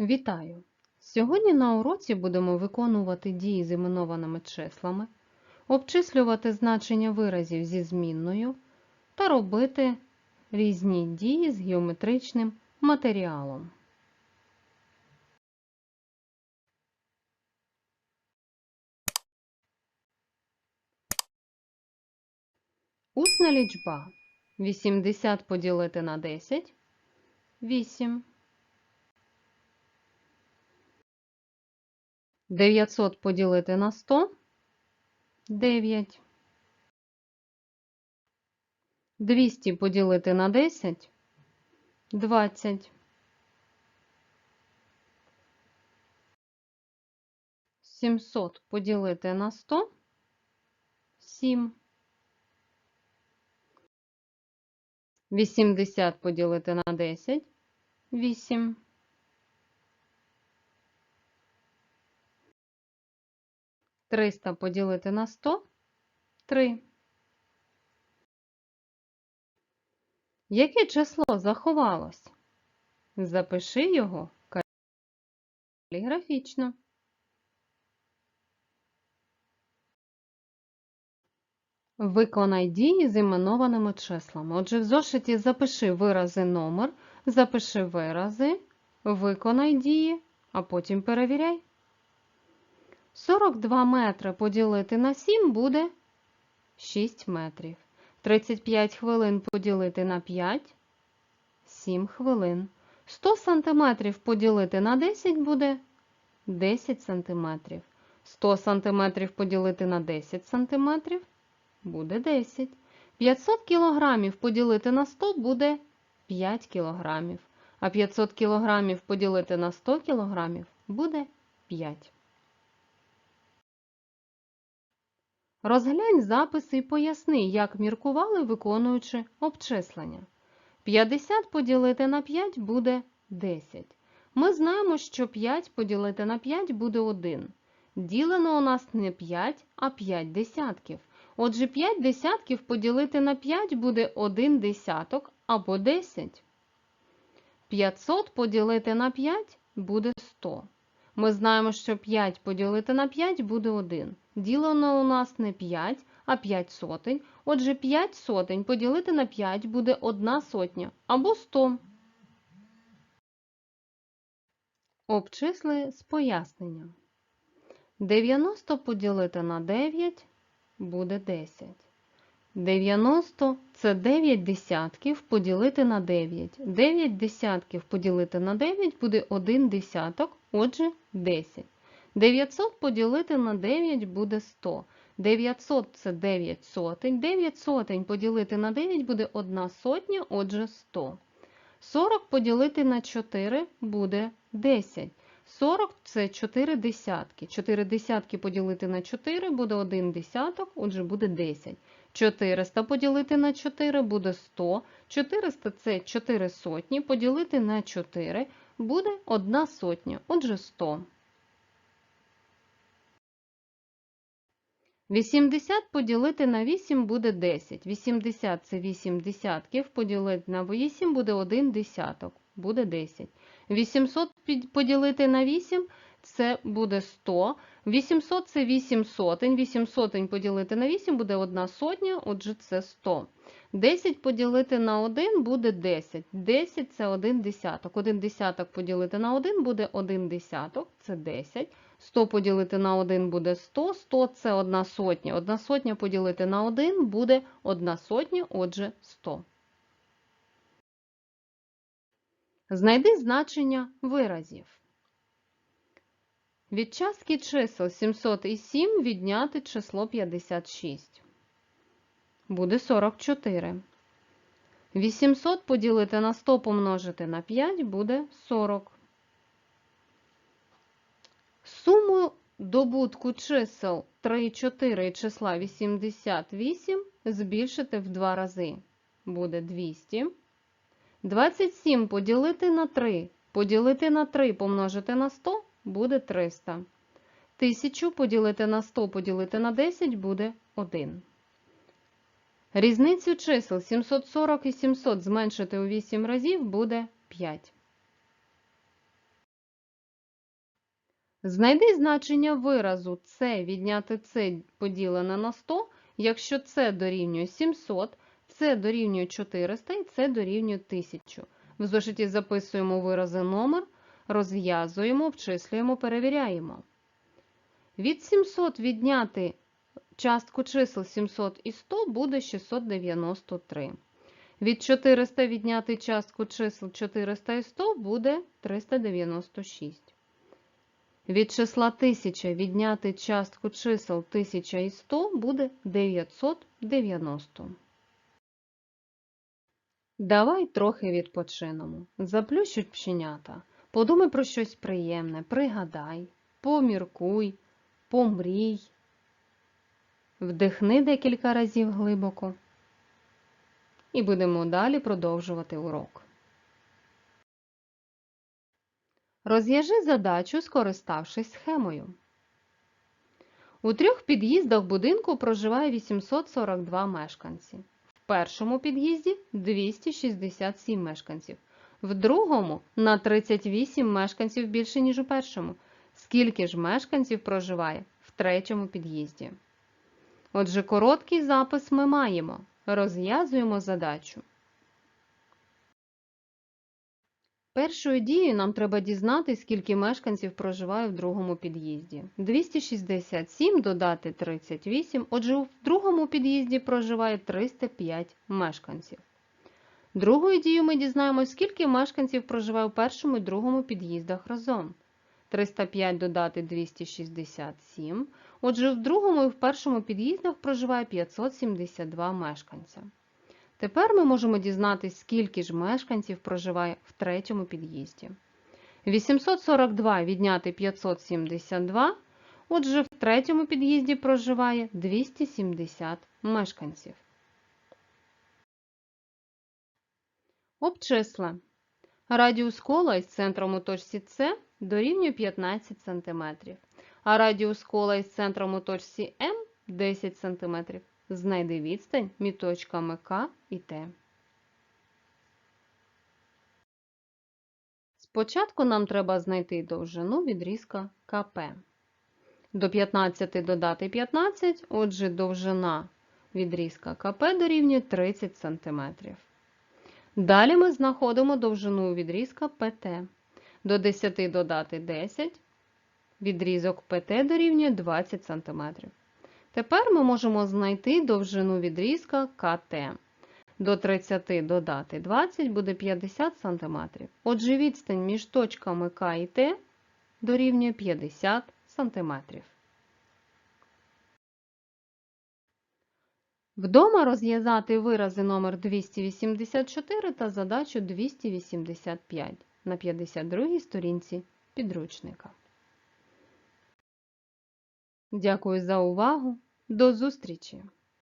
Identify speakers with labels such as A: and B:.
A: Вітаю! Сьогодні на уроці будемо виконувати дії з іменованими числами, обчислювати значення виразів зі змінною та робити різні дії з геометричним матеріалом. Усна лічба 80 поділити на 10 8. 900 поділити на 100 9. 200 поділити на 10 20. 700 поділити на 100 7. 80 поділити на 10 8. 300 поділити на 100 3. Яке число заховалось? Запиши його каліграфічно. Виконай дії з іменованими числами. Отже, в зошиті запиши вирази номер, запиши вирази, виконай дії, а потім перевіряй. 42 метри поділити на 7 буде 6 метрів. 35 хвилин поділити на 5 7 хвилин. 100 сантиметрів поділити на 10 буде 10 сантиметрів. 100 сантиметрів поділити на 10 сантиметрів буде 10. 500 кілограмів поділити на 100 буде 5 кілограмів. А 500 кілограмів поділити на 100 кілограмів буде 5. Розглянь записи і поясни, як міркували, виконуючи обчислення. 50 поділити на 5 буде 10. Ми знаємо, що 5 поділити на 5 буде 1. Ділено у нас не 5, а 5 десятків. Отже, 5 десятків поділити на 5 буде 1 десяток або 10. 500 поділити на 5 буде 100. Ми знаємо, що 5 поділити на 5 буде 1. Ділено у нас не 5, а 5 сотень. Отже, 5 сотень поділити на 5 буде 1 сотня або 100. Обчисли з поясненням. 90 поділити на 9 буде 10. 90 це 9 десятків поділити на 9. 9 десятків поділити на 9 буде 1 десяток, отже 10. 900 поділити на 9 буде 100. 900 це 9 сотень. 9 сотень поділити на 9 буде 1 сотня, отже 100. 40 поділити на 4 буде 10. 40 це 4 десятки. 4 десятки поділити на 4 буде 1 десяток, отже буде 10. 400 поділити на 4 буде 100. 400 це 4 сотні, поділити на 4 буде 1 сотня, отже 100. 80 поділити на 8 буде 10. 80 це 8 десятків, поділити на 8 буде 1 десяток, буде 10. 800 поділити на 8 це буде 100. 800 це 8 сотень. 8 сотень поділити на 8 буде 1 сотня, отже, це 100. 10 поділити на 1 буде 10. 10 це 1 десяток. 1 десяток поділити на 1 буде 1 десяток, це 10. 100 поділити на 1 буде 100. 100 це 1 сотня. 1 сотня поділити на 1 буде 1 сотня, отже, 100. Знайди значення виразів. Від частки чисел 707 відняти число 56. Буде 44. 800 поділити на 100 помножити на 5 буде 40. Суму добутку чисел 3 і 4 і числа 88 збільшити в 2 рази. Буде 200. 27 поділити на 3. Поділити на 3 помножити на 100 буде 300. 1000 поділити на 100 поділити на 10 буде 1. Різницю чисел 740 і 700 зменшити у 8 разів буде 5. Знайди значення виразу це відняти це поділене на 100, якщо це дорівнює 700, це дорівнює 400 і це дорівнює 1000. В зошиті записуємо вирази номер, розв'язуємо, обчислюємо, перевіряємо. Від 700 відняти частку чисел 700 і 100 буде 693. Від 400 відняти частку чисел 400 і 100 буде 396. Від числа 1000 відняти частку чисел 1000 і 100 буде 990. Давай трохи відпочинемо. Заплющ оченята. Подумай про щось приємне, пригадай, поміркуй, помрій. Вдихни декілька разів глибоко. І будемо далі продовжувати урок. Розв'яжи задачу, скориставшись схемою. У трьох під'їздах будинку проживає 842 мешканці. В першому під'їзді 267 мешканців. В другому на 38 мешканців більше, ніж у першому. Скільки ж мешканців проживає в третьому під'їзді? Отже, короткий запис ми маємо. Розв'язуємо задачу. Першою дією нам треба дізнати, скільки мешканців проживає в другому під'їзді. 267 додати 38, отже, в другому під'їзді проживає 305 мешканців. Другою дією ми дізнаємося, скільки мешканців проживає у першому і другому під'їздах разом. 305 додати 267. Отже, в другому і в першому під'їздах проживає 572 мешканця. Тепер ми можемо дізнатися, скільки ж мешканців проживає в третьому під'їзді. 842 відняти 572. Отже, в третьому під'їзді проживає 270 мешканців. Обчисли. Радіус кола із центром у точці С дорівнює 15 см, а радіус кола із центром у точці М 10 см. Знайди відстань між точками К і Т. Спочатку нам треба знайти довжину відрізка КП. До 15 додати 15, отже, довжина відрізка КП дорівнює 30 см. Далі ми знаходимо довжину відрізка ПТ. До 10 додати 10, відрізок ПТ дорівнює 20 см. Тепер ми можемо знайти довжину відрізка КТ. До 30 додати 20 буде 50 см. Отже, відстань між точками К і Т дорівнює 50 см. Вдома розв'язати вирази номер 284 та задачу 285 на 52 сторінці підручника. Дякую за увагу! До зустрічі!